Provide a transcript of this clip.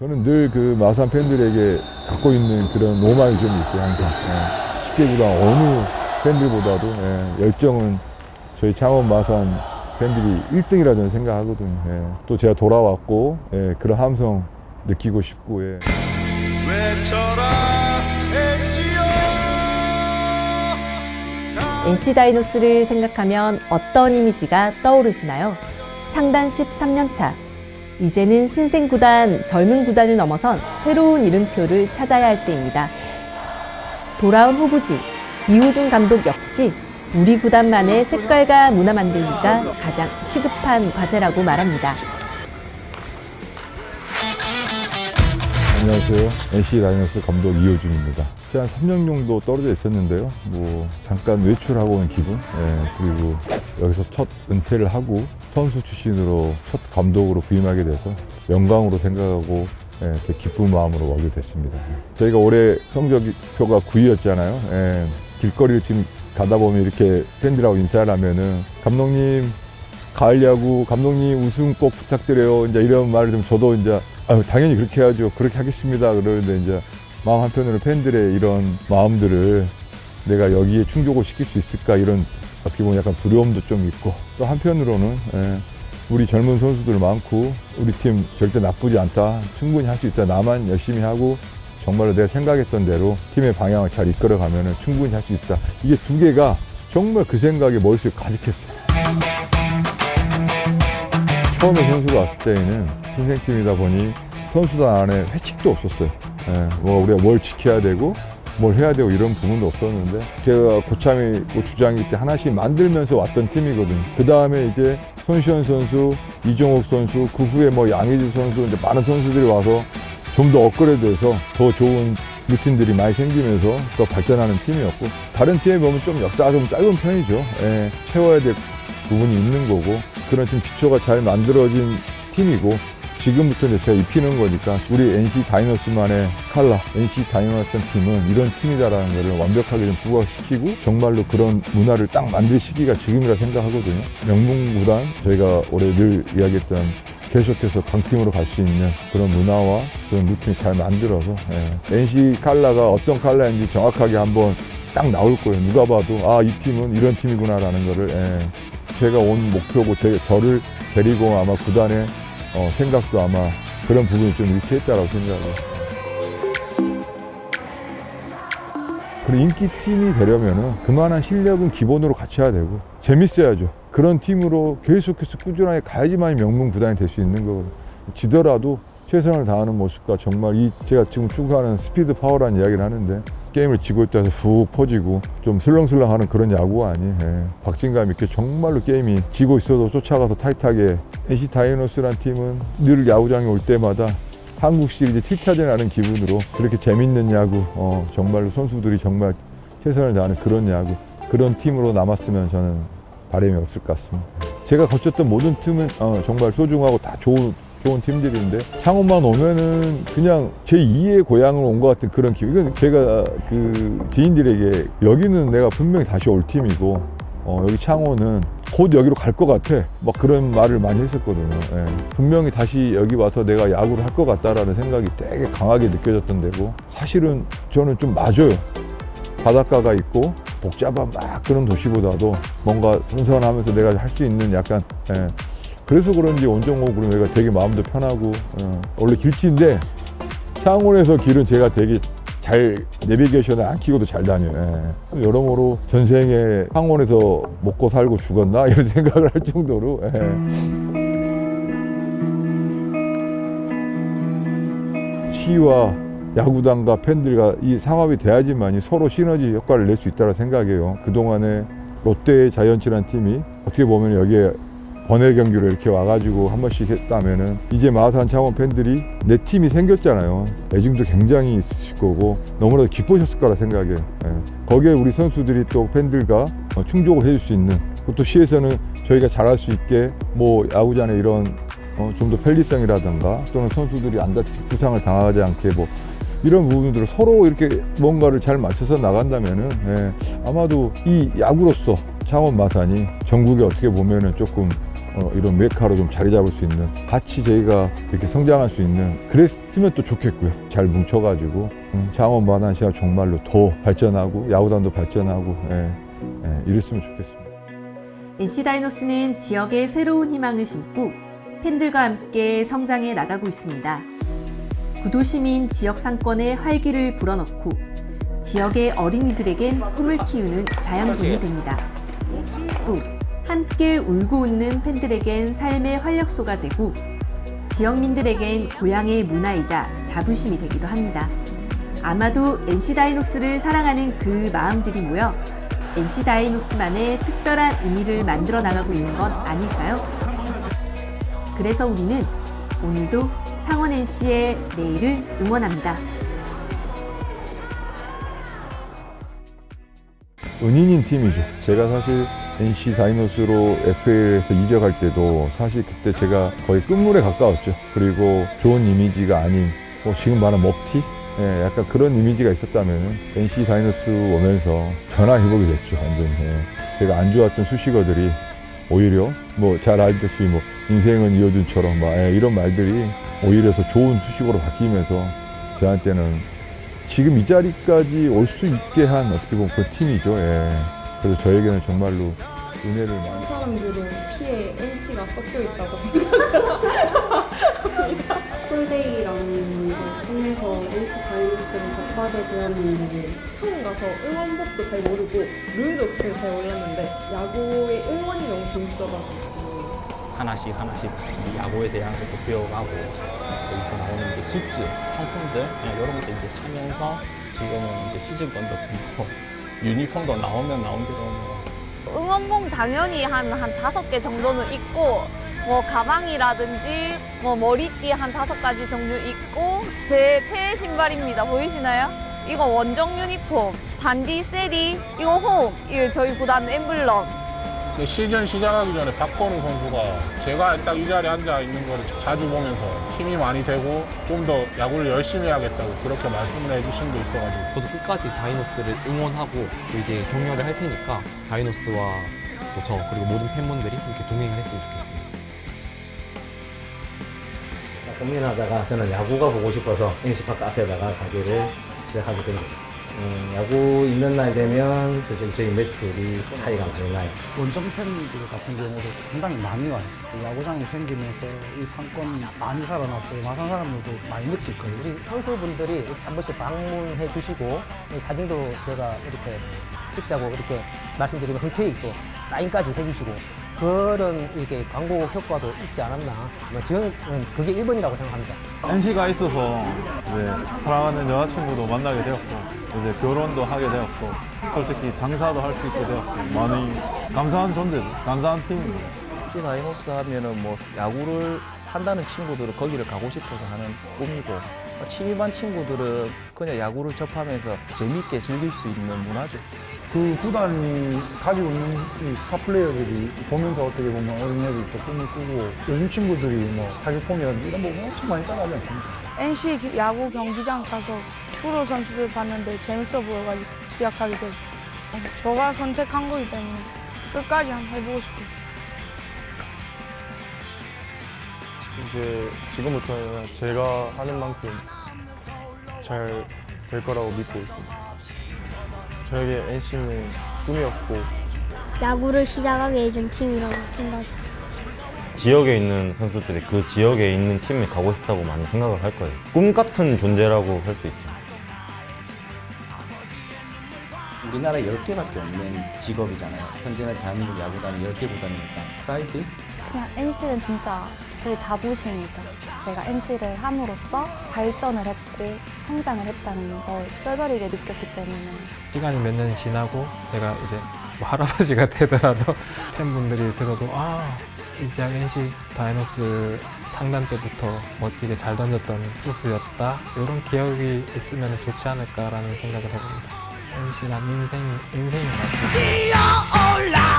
저는 늘 그 마산 팬들에게 갖고 있는 그런 로망이 좀 있어요, 항상. 예. 쉽게 보다 어느 팬들보다도 예, 열정은 저희 창원 마산 팬들이 1등이라 저는 생각하거든요. 예. 또 제가 돌아왔고, 예, 그런 함성 느끼고 싶고, 예. NC 다이노스를 생각하면 어떤 이미지가 떠오르시나요? 창단 13년 차. 이제는 신생 구단, 젊은 구단을 넘어선 새로운 이름표를 찾아야 할 때입니다. 돌아온 후부지, 이호준 감독 역시 우리 구단만의 색깔과 문화 만들기가 가장 시급한 과제라고 말합니다. 안녕하세요. NC 다이너스 감독 이호준입니다. 한 3년 정도 떨어져 있었는데요. 뭐 잠깐 외출하고 온 기분. 예, 그리고 여기서 첫 은퇴를 하고 선수 출신으로 첫 감독으로 부임하게 돼서 영광으로 생각하고 예, 되게 기쁜 마음으로 오게 됐습니다. 저희가 올해 성적표가 9위였잖아요. 예, 길거리를 지금 가다 보면 이렇게 팬들하고 인사를 하면은 감독님 가을 야구 감독님 우승 꼭 부탁드려요. 이제 이런 말을 좀 저도 이제 아유, 당연히 그렇게 해야죠. 그렇게 하겠습니다. 그러는데 이제 마음 한편으로 팬들의 이런 마음들을 내가 여기에 충족을 시킬 수 있을까 이런 어떻게 보면 약간 두려움도 좀 있고 또 한편으로는 예, 우리 젊은 선수들 많고 우리 팀 절대 나쁘지 않다. 충분히 할 수 있다. 나만 열심히 하고 정말로 내가 생각했던 대로 팀의 방향을 잘 이끌어가면 충분히 할 수 있다. 이게 두 개가 정말 그 생각이 머릿속에 가득했어요. 처음에 선수가 왔을 때에는 신생팀이다 보니 선수단 안에 회칙도 없었어요. 예, 뭐 우리가 뭘 지켜야 되고 뭘 해야 되고 이런 부분도 없었는데 제가 고참이 고 주장일 때 하나씩 만들면서 왔던 팀이거든요. 그 다음에 이제 손시현 선수, 이종욱 선수, 그 후에 뭐 양의지 선수 이제 많은 선수들이 와서 좀 더 업그레이드해서 더 좋은 루틴들이 많이 생기면서 더 발전하는 팀이었고 다른 팀에 보면 좀 역사가 좀 짧은 편이죠. 예, 채워야 될 부분이 있는 거고 그런 좀 기초가 잘 만들어진 팀이고 지금부터 이제 제가 입히는 거니까 우리 NC 다이너스만의 칼라, NC 다이너스 팀은 이런 팀이다라는 거를 완벽하게 좀 부각시키고 정말로 그런 문화를 딱 만들 시기가 지금이라 생각하거든요. 명문구단 저희가 올해 늘 이야기했던 계속해서 강팀으로 갈 수 있는 그런 문화와 그런 루틴을 잘 만들어서 예. NC 칼라가 어떤 칼라인지 정확하게 한번 딱 나올 거예요. 누가 봐도 아 이 팀은 이런 팀이구나라는 거를 예. 제가 온 목표고 제, 저를 데리고 아마 구단의 어, 생각도 아마 그런 부분이 좀 일치했다고 생각해요. 그리고 인기팀이 되려면은 그만한 실력은 기본으로 갖춰야 되고 재밌어야죠. 그런 팀으로 계속해서 꾸준하게 가야지만 명문 구단이 될 수 있는 거거든요. 지더라도 최선을 다하는 모습과 정말 이 제가 지금 추구하는 스피드 파워라는 이야기를 하는데 게임을 지고 있다 해서 훅 퍼지고 좀 슬렁슬렁하는 그런 야구가 아니 예. 박진감 있게 정말로 게임이 지고 있어도 쫓아가서 타이트하게 NC 다이노스란 팀은 늘 야구장에 올 때마다 한국 시리즈 7차전 하는 기분으로 그렇게 재밌는 야구 어, 정말로 선수들이 정말 최선을 다하는 그런 야구 그런 팀으로 남았으면 저는 바람이 없을 것 같습니다. 제가 거쳤던 모든 팀은 어, 정말 소중하고 다 좋은 좋은 팀들인데 창원만 오면은 그냥 제 2의 고향을 온 것 같은 그런 기분. 이건 제가 그 지인들에게 여기는 내가 분명히 다시 올 팀이고 어, 여기 창원은 곧 여기로 갈 것 같아. 막 그런 말을 많이 했었거든요. 예. 분명히 다시 여기 와서 내가 야구를 할 것 같다라는 생각이 되게 강하게 느껴졌던 데고 사실은 저는 좀 맞아요. 바닷가가 있고 복잡한 막 그런 도시보다도 뭔가 선선하면서 내가 할 수 있는 약간 예. 그래서 그런지 온정옥으로 내가 되게 마음도 편하고 어, 원래 길치인데 창원에서 길은 제가 되게 잘 내비게이션을 안 키고도 잘 다녀요. 예. 여러모로 전생에 창원에서 먹고 살고 죽었나 이런 생각을 할 정도로 예. 시와 야구단과 팬들과 이 상합이 돼야지만이 서로 시너지 효과를 낼 수 있다고 생각해요. 그동안에 롯데 자이언츠라는 팀이 어떻게 보면 여기에 번외 경기로 이렇게 와가지고 한 번씩 했다면은 이제 마산 창원 팬들이 내 팀이 생겼잖아요. 애증도 굉장히 있으실 거고 너무나도 기쁘셨을 거라 생각해요. 예. 거기에 우리 선수들이 또 팬들과 어, 충족을 해줄 수 있는 또 시에서는 저희가 잘할 수 있게 뭐 야구장에 이런 어, 좀 더 편리성이라든가 또는 선수들이 안 다치 부상을 당하지 않게 뭐 이런 부분들을 서로 이렇게 뭔가를 잘 맞춰서 나간다면은 예, 아마도 이 야구로서 창원 마산이 전국에 어떻게 보면은 조금 어, 이런 메카로 좀 자리 잡을 수 있는 같이 저희가 이렇게 성장할 수 있는 그랬으면 또 좋겠고요. 잘 뭉쳐가지고 음, 장원 마나시아 정말로 더 발전하고 야구단도 발전하고 예, 예, 이랬으면 좋겠습니다. NC 다이노스는 지역에 새로운 희망을 심고 팬들과 함께 성장해 나가고 있습니다. 구도시민 지역 상권에 활기를 불어넣고 지역의 어린이들에겐 꿈을 키우는 자양분이 됩니다. 또 함께 울고 웃는 팬들에겐 삶의 활력소가 되고 지역민들에겐 고향의 문화이자 자부심이 되기도 합니다. 아마도 NC 다이노스를 사랑하는 그 마음들이 모여 NC 다이노스만의 특별한 의미를 만들어 나가고 있는 건 아닐까요? 그래서 우리는 오늘도 창원 NC의 내일을 응원합니다. 은인인 팀이죠. 제가 사실 NC 다이노스로 FA에서 이적할 때도 사실 그때 제가 거의 끝물에 가까웠죠. 그리고 좋은 이미지가 아닌 뭐 지금 말하는 먹튀? 예, 약간 그런 이미지가 있었다면 NC 다이노스 오면서 전화회복이 됐죠. 완전히. 예. 제가 안 좋았던 수식어들이 오히려 뭐 잘 알듯이 뭐 인생은 이어준처럼 막 예, 이런 말들이 오히려 더 좋은 수식어로 바뀌면서 저한테는 지금 이 자리까지 올 수 있게 한 어떻게 보면 그 팀이죠. 예. 그래서 저에게는 정말로 은혜를 많이. 사람들은 피에 NC가 섞여 있다고 생각합니다. 폴데이라는 걸 통해서 NC 다이노스를 접하게 되었는데 처음 가서 응원법도 잘 모르고 룰도 그렇게 잘 몰랐는데 야구의 응원이 너무 재밌어가지고 하나씩 하나씩 이 야구에 대한 것도 배워가고 거기서 나오는 이제 굿즈, 상품들 예, 이런 것도 이제 사면서 지금은 이제 시즌권도 끊고 유니폼도 나오면 나온 대로 뭐 응원봉 당연히 한, 한 다섯 개 정도는 있고, 뭐, 가방이라든지, 뭐, 머리띠 한 다섯 가지 종류 있고, 제 최애 신발입니다. 보이시나요? 이거 원정 유니폼, 반디 세리, 이거 홈, 이거 저희 구단 엠블럼. 근데 시즌 시작하기 전에 박건우 선수가 제가 딱 이 자리에 앉아 있는 거를 자주 보면서 힘이 많이 되고 좀 더 야구를 열심히 해야겠다고 그렇게 말씀을 해주신 게 있어가지고 저도 끝까지 다이노스를 응원하고 또 이제 격려를 할 테니까 다이노스와 또 저 그리고 모든 팬분들이 이렇게 동행을 했으면 좋겠습니다. 고민하다가 저는 야구가 보고 싶어서 NC파크 앞에다가 가게를 시작하게 된 거죠. 음, 야구 있는 날 되면 솔직히 저희 매출이 차이가 많이 나요. 원정 팬들 같은 경우도 상당히 많이 와요. 이 야구장이 생기면서 이 상권 많이 살아났어요. 마산 사람들도 많이 느낄 거예요. 우리 선수분들이 한 번씩 방문해 주시고 이 사진도 제가 이렇게 찍자고 이렇게 말씀드리고 흔쾌히 또 사인까지 해주시고 그런 이렇게 광고 효과도 있지 않았나 뭐 저는 그게 1번이라고 생각합니다. NC가 있어서 이제 사랑하는 여자친구도 만나게 되었고 이제 결혼도 하게 되었고 솔직히 장사도 할 수 있게 되었고 많이 감사한 존재죠. 감사한 팀입니다. NC 다이노스 하면은 뭐 야구를 한다는 친구들은 거기를 가고 싶어서 하는 꿈이고 취미반 친구들은 그냥 야구를 접하면서 재미있게 즐길 수 있는 문화죠. 그 구단이 가지고 있는 이 스타 플레이어들이 보면서 어떻게 보면 어린애들도 꿈을 꾸고 요즘 친구들이 뭐 타격 보면 이런 부분 엄청 많이 따라하지 않습니까? NC 야구 경기장 가서 프로 선수들 봤는데 재밌어 보여가지고 시작하게 됐어요. 저가 선택한 거기 때문에 끝까지 한번 해보고 싶어요. 이제 지금부터는 제가 하는 만큼 잘 될 거라고 믿고 있습니다. 저에게 NC는 꿈이었고 야구를 시작하게 해준 팀이라고 생각했어요. 지역에 있는 선수들이 그 지역에 있는 팀에 가고 싶다고 많이 생각을 할 거예요. 꿈 같은 존재라고 할 수 있죠. 우리나라에 10개밖에 없는 직업이잖아요. 현재는 대한민국 야구단이 10개 구단이니까 프라이드? 그냥 NC는 진짜 제 자부심이죠. 내가 NC를 함으로써 발전을 했고 성장을 했다는 걸 뼈저리게 느꼈기 때문에 시간이 몇 년이 지나고 제가 이제 뭐 할아버지가 되더라도 팬분들이 들어도 아 이장 NC 다이노스 창단 때부터 멋지게 잘 던졌던 투수였다 이런 기억이 있으면 좋지 않을까라는 생각을 해봅니다. NC란 인생 인생인 것 같아요.